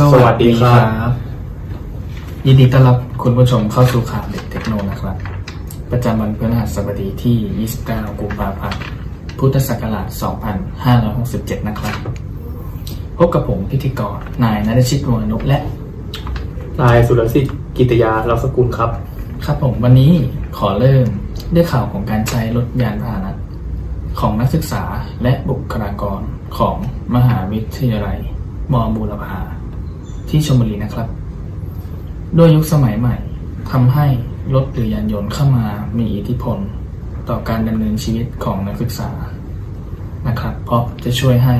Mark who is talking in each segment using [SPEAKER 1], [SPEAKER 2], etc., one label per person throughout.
[SPEAKER 1] สวัสดีครับ ยินดีต้อนรับคุณผู้ชมเข้าสู่ข่าวเด็กเทคโนนะครับ ประจำวันพฤหัสบดีที่ 29 กุมภาพันธ์ พุทธศักราช 2567 นะครับ พบกับผมพิธีกร นายนรชิตวงศ์นุและ
[SPEAKER 2] นายสุรสิทธิ์กิตยาเราสกุลครับ
[SPEAKER 1] ครับผมวันนี้ขอเริ่มด้วยข่าวของการใช้รถยานพาหนะของนักศึกษาและบุคลากรของมหาวิทยาลัยมอบูรพา ที่ชลบุรีนะครับด้วยยุคสมัยใหม่ทำให้รถหรือยานยนต์เข้ามามีอิทธิพล ต่อการดำเนินชีวิตของนักศึกษานะครับ เพราะจะช่วยให้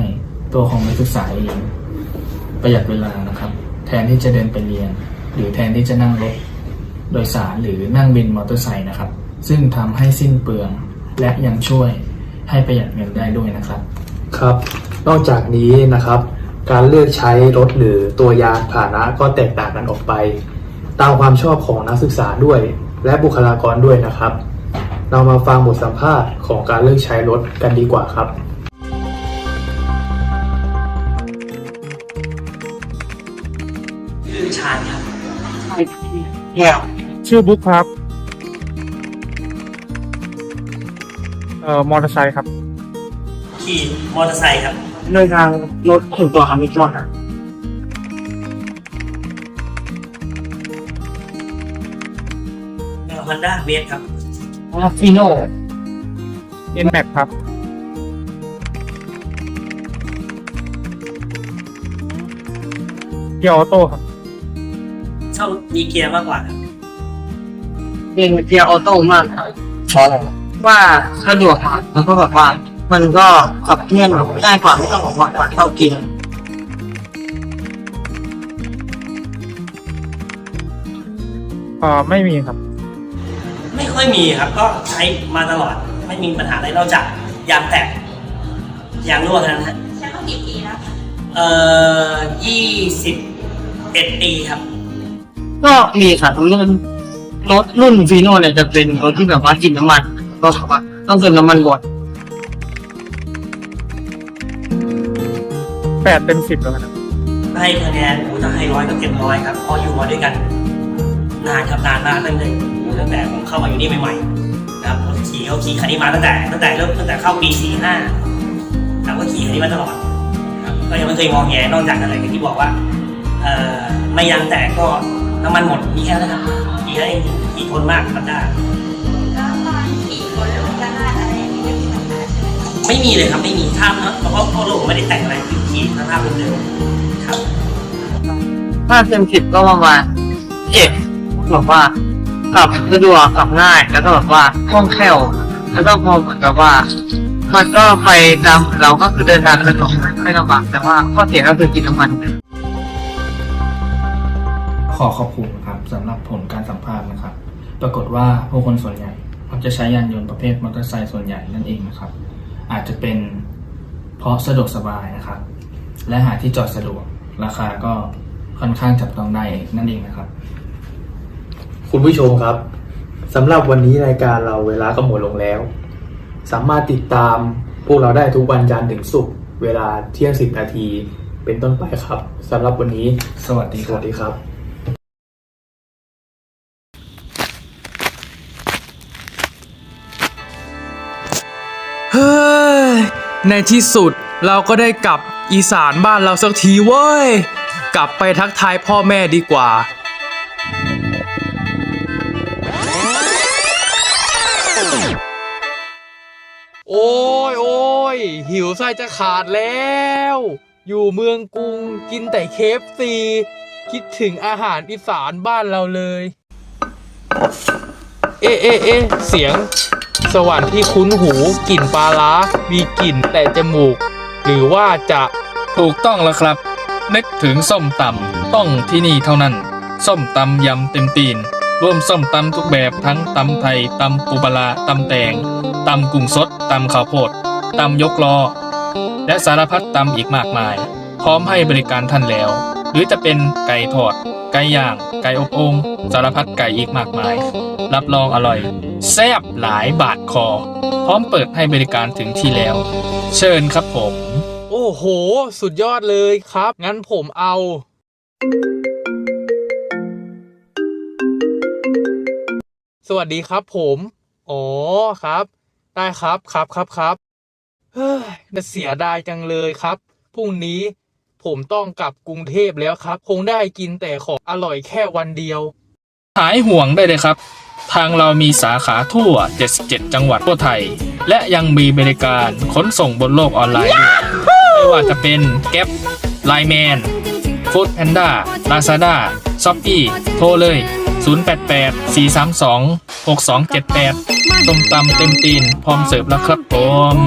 [SPEAKER 1] ตัวของนักศึกษาเองประหยัดเวลานะครับ แทนที่จะเดินไปเรียน หรือแทนที่จะนั่งรถโดยสารหรือนั่งบินมอเตอร์ไซค์นะครับ ซึ่งทำให้สิ้นเปลืองและยังช่วยให้ประหยัดเงินได้ด้วยนะครับ
[SPEAKER 2] ครับ นอกจากนี้นะครับ การเลือกใช้รถหรือตัวยานพาหนะก็แตกต่างกันออกไป ตามความชอบของนักศึกษาด้วย และบุคลากรด้วยนะครับ เรามาฟังบทสัมภาษณ์ของการเลือกใช้รถกันดีกว่าครับ
[SPEAKER 3] ชื่อชาญครับ
[SPEAKER 4] ชื่อบุ๊คครับ เอ่อมอเตอร์ไซค์ครับ
[SPEAKER 3] ขี่มอเตอร์ไซค์ครับ
[SPEAKER 4] ในทางรถส่วนตัวครับมิจอนครับ
[SPEAKER 3] ฮอนด้าเวฟครับ
[SPEAKER 4] ฟีโน่เอ็นแม็กครับ เกียร์ออโต้ครับ
[SPEAKER 3] ชอบมีเกียร์มากกว่าครับ
[SPEAKER 5] เป็นเกียร์ออโต้มากครับเพราะอะไรว่าสะดวกครับแล้วก็แบบว่า มันก็ขับเคลื่อนแบบง่ายกว่าไม่ต้องออกมาก่อนเข้าเกียร์
[SPEAKER 4] เอ่อไม่มีครับ
[SPEAKER 3] ไม่ค่อยมีครับ ก็ใช้มาตลอด ไม่มีปัญหาอะไรนอกจากยางแตกยางรั่วเท่านั้นฮะ
[SPEAKER 6] ใช้มากี่ปีแล้วคะ
[SPEAKER 3] เอ่อยี่สิบเอ็ดปีครับ
[SPEAKER 5] ก็มีค่ะตรงนี้รถรุ่นฟีโน่เนี่ยจะเป็นรถที่แบบว่ากินน้ำมันก็แบบว่าต้องเติมน้ำมันบ่อย
[SPEAKER 4] แปดเต็มสิบแล้วครับ
[SPEAKER 3] ให้คะแนนโอ้ถ้าให้ร้อยก็เต็มร้อยครับเพราะอยู่มาด้วยกัน นานครับนานมากตั้งแต่ตั้งแต่ผมเข้ามาอยู่นี่ใหม่ๆนะครับผมขี่เขาขี่คันนี้มาตั้งแต่ตั้งแต่เริ่มตั้งแต่เข้าปีสี่ห้าครับก็ขี่คันนี้มาตลอดครับก็ยังไม่เคยมองแย่นอกจากอะไรที่บอกว่าเอ่อไม่ยางแตกก็น้ำมันหมดมีแค่นั้นนะครับขี่ได้ขี่ทนมากครับได้
[SPEAKER 6] แล้วตอนขี่บนรถกระนาดอะไรอย่างนี้ไม่มีปัญหาใช่ไหมคะ
[SPEAKER 3] ไม่มีเลยครับไม่มีท่านะเพราะว่าเพราะโลกไม่ได้แต่งอะไรคือ ขี่สภาพเดิมๆครับ
[SPEAKER 5] ถ้าเต็มสิบก็ประมาณเจ็ดแบบว่าขับสะดวกขับง่าย แล้วก็แบบว่าคล่องแคล่วแล้วก็พอเหมือนกับว่า มันก็ไปตามเราก็คือเดินทางสะดวกไม่ลำบากแต่ว่าข้อเสียก็คือกินน้ำมัน
[SPEAKER 1] ขอขอบคุณครับสำหรับผลการสัมภาษณ์นะครับ ปรากฏว่าผู้คนส่วนใหญ่มักจะใช้ยานยนต์ประเภทมอเตอร์ไซค์ส่วนใหญ่นั่นเองนะครับ อาจจะเป็นเพราะสะดวกสบายนะครับ และหาที่จอดสะดวก ราคาก็ค่อนข้างจับต้องได้นั่นเองนะครับ
[SPEAKER 2] คุณผู้ชมครับสำหรับวันนี้รายการเราเวลาก็หมดลงแล้ว สามารถติดตามพวกเราได้ทุกวันจันทร์ถึงศุกร์เวลาเที่ยงสิบนาทีเป็นต้นไปครับสำหรับวันนี้
[SPEAKER 1] สวัสดี
[SPEAKER 2] ส
[SPEAKER 1] ครั
[SPEAKER 2] วั
[SPEAKER 1] บ
[SPEAKER 2] สดีครับ
[SPEAKER 7] เฮ้ยในที่สุดเราก็ได้กลับ อีสานบ้านเราสักทีเว้ย กลับไปทักทายพ่อแม่ดีกว่า โอ้ยโอ้ยหิวไส้จะขาดแล้ว อยู่เมืองกรุงกินแต่เคฟซีคิดถึงอาหารอีสานบ้านเราเลย เอ๊ะเอ๊ะเอ๊ะเสียง สวรรค์ที่คุ้นหูกลิ่นปลาร้ามีกลิ่นแต่จมูก หรือว่าจะ ถูกต้องแล้วครับ นึกถึงส้มตำต้องที่นี่เท่านั้น ส้มตำยำเต็มตีนรวมส้มตำทุกแบบทั้งตำไทยตำปูปลาตำแตงตำกุ้งสดตำข้าวโพดตำยกลอและสารพัดตำอีกมากมาย พร้อมให้บริการท่านแล้ว หรือจะเป็นไก่ทอด ไก่ย่าง ไก่อบโอ่งสารพัดไก่อีกมากมาย รับรองอร่อย แซ่บหลายบาทคอ พร้อมเปิดให้บริการถึงที่แล้ว เชิญครับผม โอ้โห สุดยอดเลยครับ งั้นผมเอา สวัสดีครับผม อ๋อครับ ได้ครับครับครับครับเฮ้ยน่าเสียดายจังเลยครับ พรุ่งนี้ผมต้องกลับกรุงเทพแล้วครับ คงได้กินแต่ของอร่อยแค่วันเดียว หายห่วงได้เลยครับ ทางเรามีสาขาทั่ว 77 จังหวัดทั่วไทย และยังมีบริการขนส่งบนโลกออนไลน์ด้วย ไม่ว่าจะเป็นแก๊ปไลแมนฟู้ดแพนด้าลาซาด้าซอปปี้โทรเลย 088 432 6278 ต้มตำเต็มตีน พร้อมเสิร์ฟแล้วครับผม